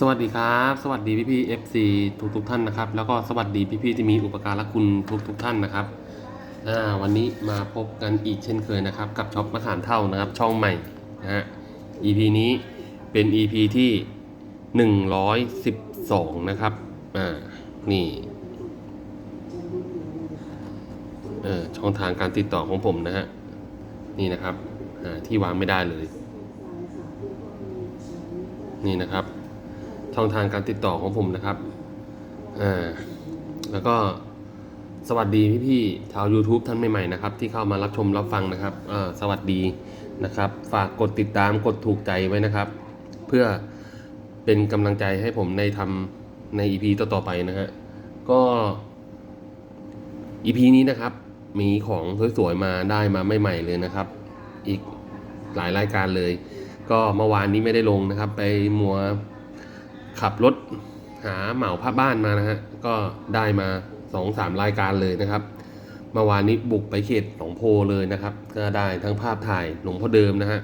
สวัสดีครับ สวัสดีพี่พี่เอฟซีทุกทุกท่านนะครับ แล้วก็สวัสดีพี่พี่ที่มีอุปการะคุณทุกทุกท่านนะครับอ่าวันนี้มาพบกันอีกเช่นเคยนะครับ กับช็อปมะขามเท่านะครับ ช่องใหม่นะฮะ EP นี้เป็น EP ที่ 112 นะครับอ่านี่เออช่องทางการติดต่อของผมนะฮะนี่นะครับอ่าที่วางไม่ได้เลย นี่นะครับ ช่องทางการติดต่อของผมนะครับอ่าแล้วก็สวัสดีพี่ๆชาว YouTube ท่านใหม่ๆนะครับ ที่เข้ามารับชมรับฟังนะครับอ่าสวัสดีนะครับ ฝากกดติดตามกดถูกใจไว้นะครับ เพื่อเป็นกำลังใจให้ผมในทำใน EP ต่อๆไปนะฮะก็ EP นี้นะครับ มีของสวยๆมาได้มาใหม่ๆเลยนะครับ อีกหลายรายการเลย ก็เมื่อวานนี้ไม่ได้ลงนะครับ ไปมัว ขับรถหาเหมาผ้าบ้านมานะฮะ ก็ได้มาสองสามรายการเลยนะครับ เมื่อวานนี้บุกไปเขตหนองโพเลยนะครับ ก็ได้ทั้งภาพถ่ายหลวงพ่อเดิมนะฮะ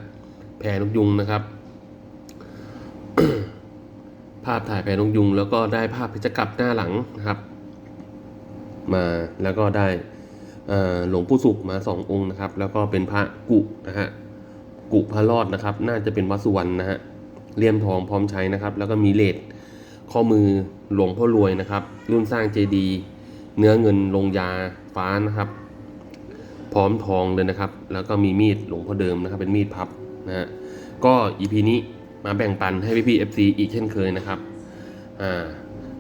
แพรนกยุงนะครับ ภาพถ่ายแพรนกยุง แล้วก็ได้ภาพพิจกลับหน้าหลังนะครับ มาแล้วก็ได้หลวงปู่สุขมาสององค์นะครับ แล้วก็เป็นพระกุนะฮะ กุพระรอดนะครับ น่าจะเป็นวัดสุวรรณนะฮะ เลี่ยมทองพร้อมใช้นะครับ แล้วก็มีเลดข้อมือหลวงพ่อรวยนะครับ รุ่นสร้างเจดีเนื้อเงินลงยาฟ้านะครับ พร้อมทองเลยนะครับ แล้วก็มีมีดหลวงพ่อเดิมนะครับ เป็นมีดพับนะฮะก็อีพีนี้มาแบ่งปันให้พี่พี่เอฟซีอีกเช่นเคยนะครับอ่า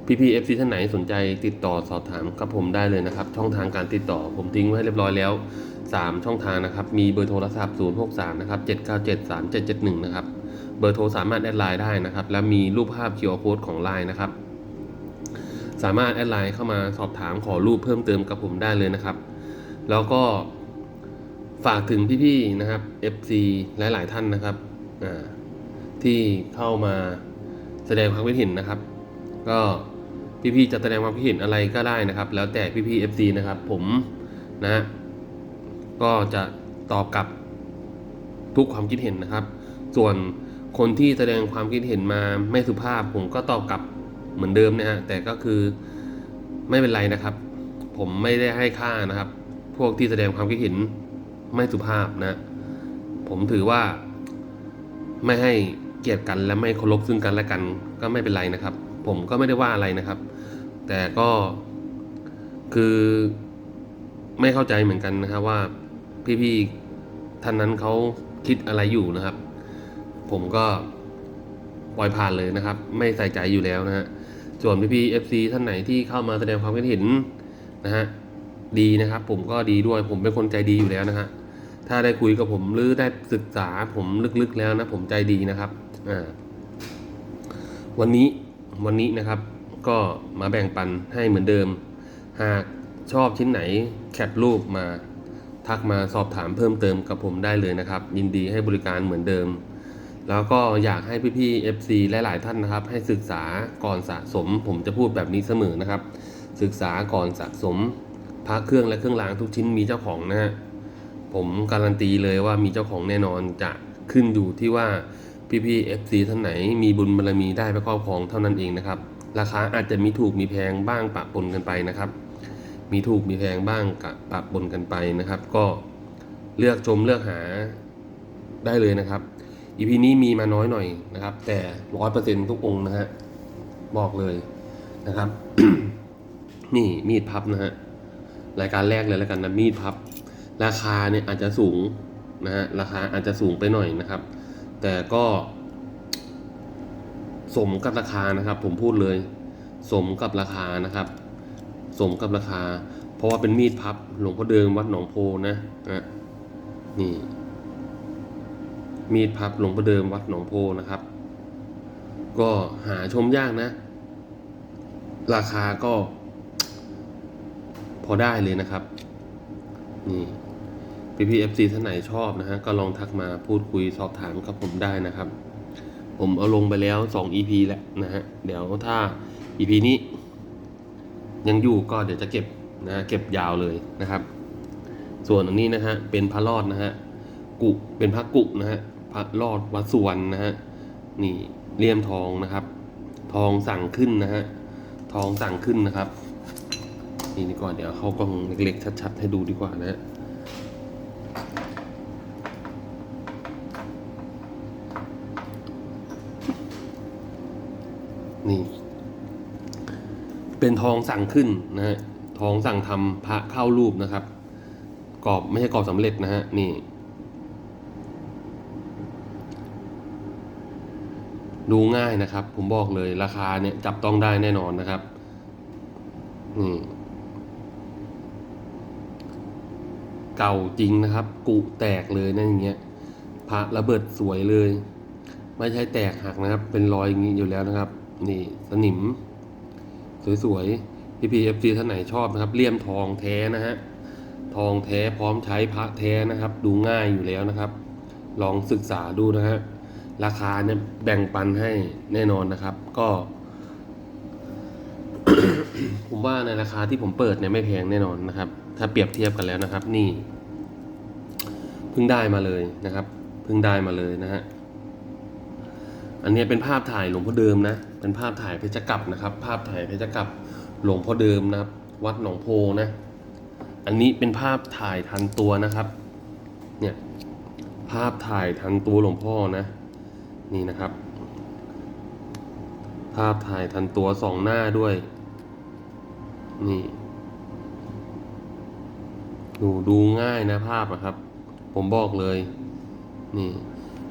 พี่พี่เอฟซีท่านไหนสนใจติดต่อสอบถามกับผมได้เลยนะครับ ช่องทางการติดต่อผมทิ้งไว้ให้เรียบร้อยแล้ว 3 ช่องทางนะครับ มีเบอร์โทรศัพท์ 063 นะครับ 797 3771 นะครับ เบอร์โทรสามารถแอดไลน์ได้นะครับ และมีรูปภาพ QR code ของไลน์นะครับ สามารถแอดไลน์เข้ามาสอบถามขอรูปเพิ่มเติมกับผมได้เลยนะครับ แล้วก็ฝากถึงพี่ๆนะครับ FC หลายๆท่านนะครับที่เข้ามาแสดงความคิดเห็นนะครับ ก็พี่ๆจะแสดงความคิดเห็นอะไรก็ได้นะครับ แล้วแต่พี่ๆ FC นะครับ ผมนะก็จะตอบกลับทุกความคิดเห็นนะครับ ส่วน คนที่แสดงความคิดเห็นมาไม่สุภาพ ผมก็ตอบกลับเหมือนเดิมนะฮะแต่ก็คือไม่เป็นไรนะครับ ผมไม่ได้ให้ค่านะครับ พวกที่แสดงความคิดเห็นไม่สุภาพนะ ผมถือว่าไม่ให้เกียรติกันและไม่เคารพซึ่งกันและกัน ก็ไม่เป็นไรนะครับ ผมก็ไม่ได้ว่าอะไรนะครับ แต่ก็คือไม่เข้าใจเหมือนกันนะครับว่าพี่ๆท่านนั้นเขาคิดอะไรอยู่นะครับ ผมก็ปล่อยผ่านเลยนะครับ ไม่ใส่ใจอยู่แล้วนะฮะส่วนพี่ๆ FC ท่านไหนที่เข้ามาแสดงความคิดเห็นนะฮะดีนะครับ ผมก็ดีด้วยผมเป็นคนใจดีอยู่แล้วนะฮะถ้าได้คุยกับผมหรือได้ศึกษาผมลึกๆแล้วนะ ผมใจดีนะครับอ่าวันนี้วันนี้นะครับ ก็มาแบ่งปันให้เหมือนเดิม หากชอบชิ้นไหนแคปรูปมาทักมาสอบถามเพิ่มเติมกับผมได้เลยนะครับ ยินดีให้บริการเหมือนเดิม แล้วก็อยากให้พี่ๆ FC หลาย ๆ ท่านนะครับ ให้ศึกษาก่อนสะสม ผมจะพูดแบบนี้เสมอนะครับ ศึกษาก่อนสะสมพระเครื่องและเครื่องรางทุกชิ้นมีเจ้าของนะฮะผมการันตีเลยว่ามีเจ้าของแน่นอนจะขึ้นอยู่ที่ว่าพี่ๆ FC ท่านไหนมีบุญบารมีได้ไปครอบครองเท่านั้นเองนะครับ ราคาอาจจะมีถูกมีแพงบ้างปะปนกันไปนะครับ มีถูกมีแพงบ้างกะปะปนกันไปนะครับ ก็เลือกชมเลือกหาได้เลยนะครับ อีพีนี้มีมาน้อยหน่อยนะครับ แต่ร้อยเปอร์เซ็นทุกองค์นะฮะบอกเลยนะครับ นี่มีดพับนะฮะรายการแรกเลยแล้วกันนะมีดพับ ราคาเนี่ยอาจจะสูงนะฮะราคาอาจจะสูงไปหน่อยนะครับ แต่ก็ สมกับราคานะครับ ผมพูดเลย สมกับราคานะครับ สมกับราคา เพราะว่าเป็นมีดพับหลวงพ่อเดิมวัดหนองโพนะนะนี่ มีดพับหลวงพ่อเดิมวัดหนองโพนะครับ ก็หาชมยากนะ ราคาก็ พอได้เลยนะครับ นี่พี่พีเอฟซีท่านไหนชอบนะฮะ ก็ลองทักมาพูดคุยสอบถามกับผมได้นะครับ ผมเอาลงไปแล้วสอง EP แล้วนะฮะ เดี๋ยวถ้า EP นี้ ยังอยู่ก็เดี๋ยวจะเก็บนะเก็บยาวเลยนะครับ ส่วนอันนี้นะฮะเป็นพระรอดนะฮะกุเป็นพระกุนะฮะ พระรอดวัดสุวรรณนะฮะนี่เลี่ยมทองนะครับ ทองสั่งขึ้นนะฮะทองสั่งขึ้นนะครับ นี่ดีกว่าเดี๋ยวเข้ากล้องเล็กๆชัดๆให้ดูดีกว่านะฮะนี่ เป็นทองสั่งขึ้นนะฮะทองสั่งทำพระเข้ารูปนะครับ กรอบไม่ใช่กรอบสำเร็จนะฮะนี่ ดูง่ายนะครับ ผมบอกเลยราคาเนี่ยจับต้องได้แน่นอนนะครับนี่เก่าจริงนะครับกุแตกเลยนะอย่างเงี้ยพระระเบิดสวยเลย ไม่ใช่แตกหักนะครับ เป็นรอยอย่างนี้อยู่แล้วนะครับ นี่สนิม สวยๆพี่พีเอฟซีท่านไหนชอบนะครับเลี่ยมทองแท้นะฮะทองแท้พร้อมใช้พระแท้นะครับ ดูง่ายอยู่แล้วนะครับ ลองศึกษาดูนะฮะ ราคาเนี่ยแบ่งปันให้แน่นอนนะครับ ก็ ผมว่าในราคาที่ผมเปิดเนี่ยไม่แพงแน่นอนนะครับ ถ้าเปรียบเทียบกันแล้วนะครับ นี่เพิ่งได้มาเลยนะครับเพิ่งได้มาเลยนะฮะอันนี้เป็นภาพถ่ายหลวงพ่อเดิมนะ เป็นภาพถ่ายเพชรกับนะครับ ภาพถ่ายเพชรกับหลวงพ่อเดิมนะครับ วัดหนองโพนะ อันนี้เป็นภาพถ่ายทันตัวนะครับ เนี่ย ภาพถ่ายทันตัวหลวงพ่อนะ นี่นะครับ ภาพถ่ายทันตัวสองหน้าด้วย นี่ ดูดูง่ายนะภาพอะครับ ผมบอกเลย นี่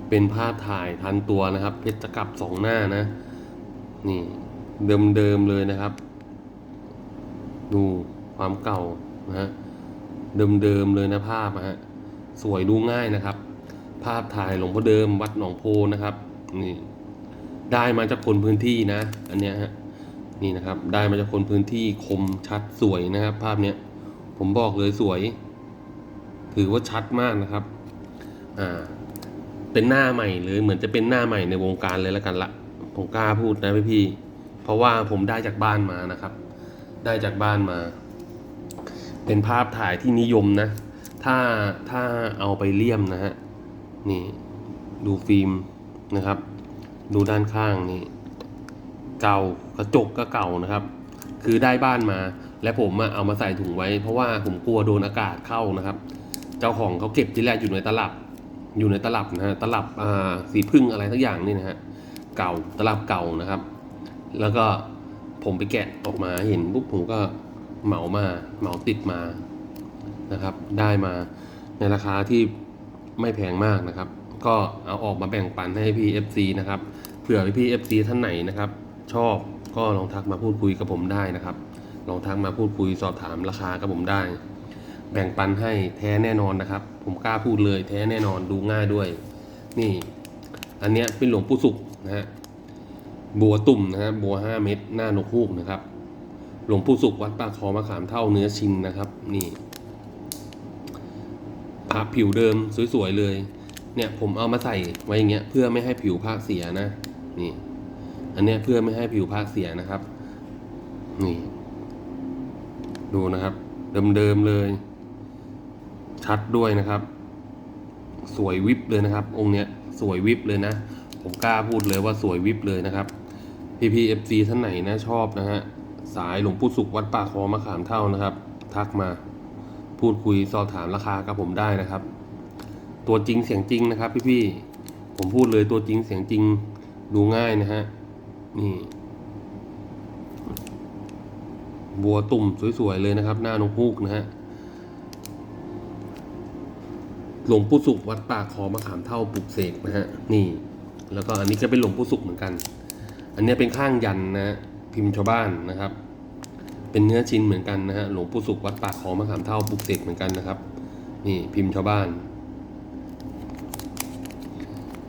เป็นภาพถ่ายทันตัวนะครับ เพชรกับสองหน้านะ นี่ เดิมเดิมเลยนะครับ ดูความเก่านะฮะ เดิมเดิมเลยนะภาพนะฮะ สวยดูง่ายนะครับ ภาพถ่ายหลวงพ่อเดิมวัดหนองโพนะครับนี่ได้มาจากคนพื้นที่นะ อันเนี้ยฮะนี่นะครับ ได้มาจากคนพื้นที่คมชัดสวยนะครับ ภาพเนี้ยผมบอกเลยสวย ถือว่าชัดมากนะครับอ่าเป็นหน้าใหม่เลยเหมือนจะเป็นหน้าใหม่ในวงการเลยแล้วกันละผมกล้าพูดนะพี่พี่เพราะว่าผมได้จากบ้านมานะครับ ได้จากบ้านมา เป็นภาพถ่ายที่นิยมนะ ถ้าถ้าเอาไปเลี่ยมนะฮะ นี่ดูฟิล์มนะครับ ดูด้านข้างนี่เก่ากระจกก็เก่านะครับ คือได้บ้านมา และผมเอามาใส่ถุงไว้ เพราะว่าผมกลัวโดนอากาศเข้านะครับ เจ้าของเขาเก็บที่แรกอยู่ในตลับ อยู่ในตลับนะฮะตลับอ่าสีพึ่งอะไรทั้งอย่างนี่นะฮะเก่าตลับเก่านะครับ แล้วก็ผมไปแกะออกมาเห็นปุ๊บผมก็เหมามาเหมาติดมานะครับ ได้มาในราคาที่ ไม่แพงมากนะครับ ก็เอาออกมาแบ่งปันให้พี่ FC นะครับเผื่อพี่ FC ท่านไหนนะครับ ชอบก็ลองทักมาพูดคุยกับผมได้นะครับ ลองทักมาพูดคุยสอบถามราคากับผมได้ แบ่งปันให้แท้แน่นอนนะครับ ผมกล้าพูดเลยแท้แน่นอนดูง่ายด้วย นี่ อันเนี้ยเป็นหลวงปู่สุขนะฮะบัวตุ่มนะฮะบัวห้าเม็ดหน้านกฮูกนะครับ หลวงปู่สุขวัดปากคลองมะขามเท่าเนื้อชินนะครับ นี่ พระผิวเดิมสวยๆเลย เนี่ยผมเอามาใส่ไว้อย่างเงี้ยเพื่อไม่ให้ผิวพระเสียนะ นี่ อันเนี้ยเพื่อไม่ให้ผิวพระเสียนะครับ นี่ ดูนะครับ เดิมๆเลย ชัดด้วยนะครับ สวยวิบเลยนะครับ องค์เนี้ยสวยวิบเลยนะ ผมกล้าพูดเลยว่าสวยวิบเลยนะครับพีพีเอฟซีท่านไหนนะชอบนะฮะสายหลวงปู่สุขวัดป่าคอมะขามเท่านะครับ ทักมา พูดคุยสอบถามราคากับผมได้นะครับ ตัวจริงเสียงจริงนะครับ พี่ๆผมพูดเลยตัวจริงเสียงจริงดูง่ายนะฮะนี่บัวตุ่มสวย ๆ เลยนะครับ หน้านกฮูกนะฮะหลวงปู่สุขวัดป่าคอมะขามเท่าปลุกเสกนะฮะนี่ แล้วก็อันนี้ก็เป็นหลวงปู่สุขเหมือนกัน อันนี้เป็นข้างยันนะฮะพิมพ์ชาวบ้านนะครับ เป็นเนื้อชิ้นเหมือนกันนะฮะหลวงปู่สุขวัดป่าคองมะขามเท่าปลุกเสกเหมือนกันนะครับ นี่พิมพ์ชาวบ้าน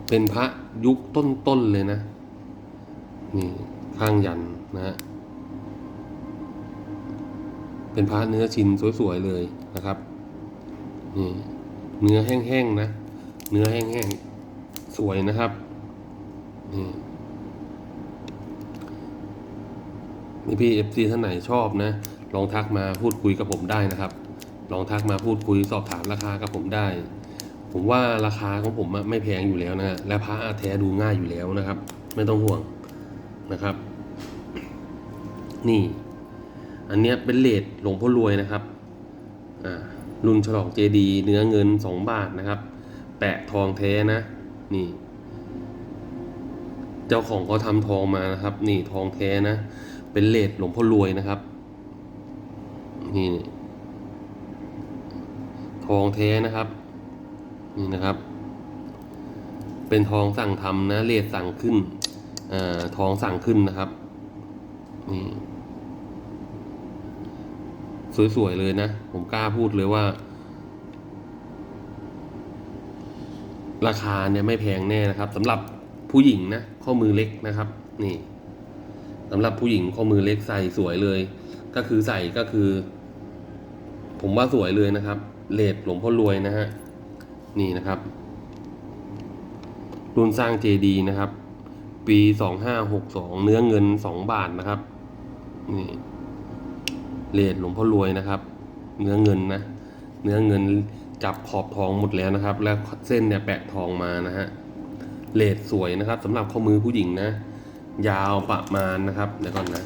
เป็นพระยุคต้นๆเลยนะ นี่ข้างยันนะฮะเป็นพระเนื้อชิ้นสวยๆเลยนะครับนี่เนื้อแห้งๆนะ เนื้อแห้งๆสวยนะครับนี่ นี่พี่เอฟซีท่านไหนชอบนะ ลองทักมาพูดคุยกับผมได้นะครับ ลองทักมาพูดคุยสอบถามราคากับผมได้ ผมว่าราคาของผมไม่แพงอยู่แล้วนะและพระแท้ดูง่ายอยู่แล้วนะครับ ไม่ต้องห่วงนะครับ นี่ อันเนี้ยเป็นเลดหลวงพ่อรวยนะครับอ่ารุ่นฉลองเจดีเนื้อเงินสองบาทนะครับ แปะทองแท้นะ นี่ เจ้าของเขาทำทองมานะครับ นี่ทองแท้นะ เป็นเลดหลวงพ่อรวยนะครับ นี่ทองแท้นะครับ นี่นะครับ เป็นทองสั่งทำนะเลดสั่งขึ้นอ่าทองสั่งขึ้นนะครับ นี่สวยๆเลยนะ ผมกล้าพูดเลยว่า ราคาเนี่ยไม่แพงแน่นะครับสำหรับผู้หญิงนะ ข้อมือเล็กนะครับ นี่ สำหรับผู้หญิงข้อมือเล็กใส่สวยเลย ก็คือใส่ก็คือ ผมว่าสวยเลยนะครับเลดหลวงพ่อรวยนะฮะนี่นะครับ รุ่นสร้างเจดีนะครับ ปีสองห้าหกสองเนื้อเงินสองบาทนะครับ นี่เลดหลวงพ่อรวยนะครับ เนื้อเงินนะ เนื้อเงินจับขอบทองหมดแล้วนะครับ แล้วเส้นเนี่ยแปะทองมานะฮะเลดสวยนะครับสำหรับข้อมือผู้หญิงนะ ยาวประมาณนะครับ เดี๋ยวก่อนนะ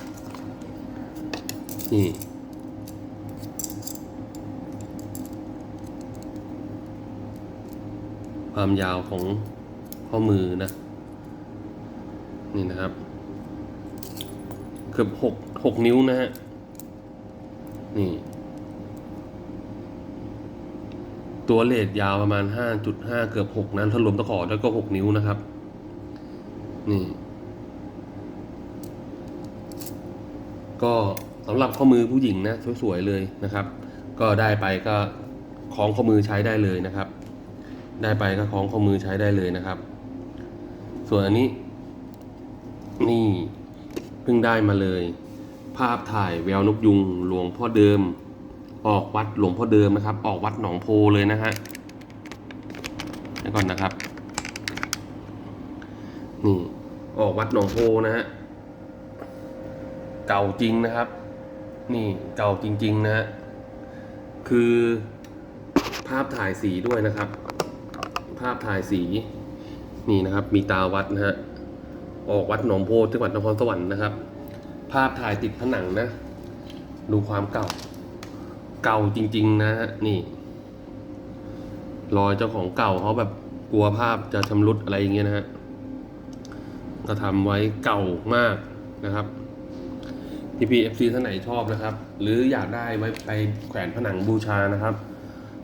นี่ ความยาวของข้อมือนะ นี่นะครับ เกือบหกหกนิ้วนะฮะ นี่ ตัวเลดยาวประมาณห้าจุดห้าเกือบหกนั้นถ้ารวมตะขอแล้วก็หกนิ้วนะครับ นี่ ก็สำหรับข้อมือผู้หญิงนะสวยๆเลยนะครับ ก็ได้ไปก็คล้องข้อมือใช้ได้เลยนะครับ ได้ไปก็คล้องข้อมือใช้ได้เลยนะครับ ส่วนอันนี้ นี่เพิ่งได้มาเลย ภาพถ่ายแววนกยุงหลวงพ่อเดิม ออกวัดหลวงพ่อเดิมนะครับ ออกวัดหนองโพเลยนะฮะก่อนนะครับ นี่ออกวัดหนองโพนะฮะ เก่าจริงนะครับ นี่เก่าจริง ๆ นะฮะคือภาพถ่ายสีด้วยนะครับ ภาพถ่ายสีนี่นะครับ มีตาวัดนะฮะออกวัดหนองโพจังหวัดนครสวรรค์นะครับ ภาพถ่ายติดผนังนะ ดูความเก่า เก่าจริง ๆ นะฮะนี่รอยเจ้าของเก่าเขาแบบกลัวภาพจะชำรุดอะไรอย่างเงี้ยนะฮะก็ทำไว้เก่ามากนะครับ พี่พี่เอฟซีท่านไหนชอบนะครับ หรืออยากได้ไว้ไปแขวนผนังบูชานะครับ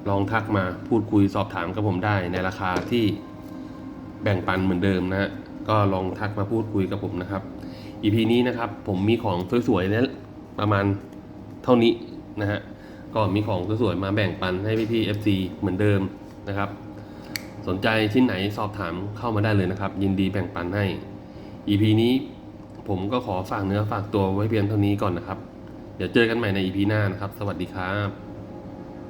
ลองทักมาพูดคุยสอบถามกับผมได้ในราคาที่แบ่งปันเหมือนเดิมนะฮะก็ลองทักมาพูดคุยกับผมนะครับ EP นี้นะครับผมมีของสวยๆเนี่ยประมาณเท่านี้นะฮะก็มีของสวยๆมาแบ่งปันให้พี่ๆ FC เหมือนเดิมนะครับ สนใจชิ้นไหนสอบถามเข้ามาได้เลยนะครับ ยินดีแบ่งปันให้ EP นี้ ผมก็ขอฝากเนื้อฝากตัวไว้เพียงเท่านี้ก่อนนะครับ เดี๋ยวเจอกันใหม่ใน EP หน้านะครับ สวัสดีครับ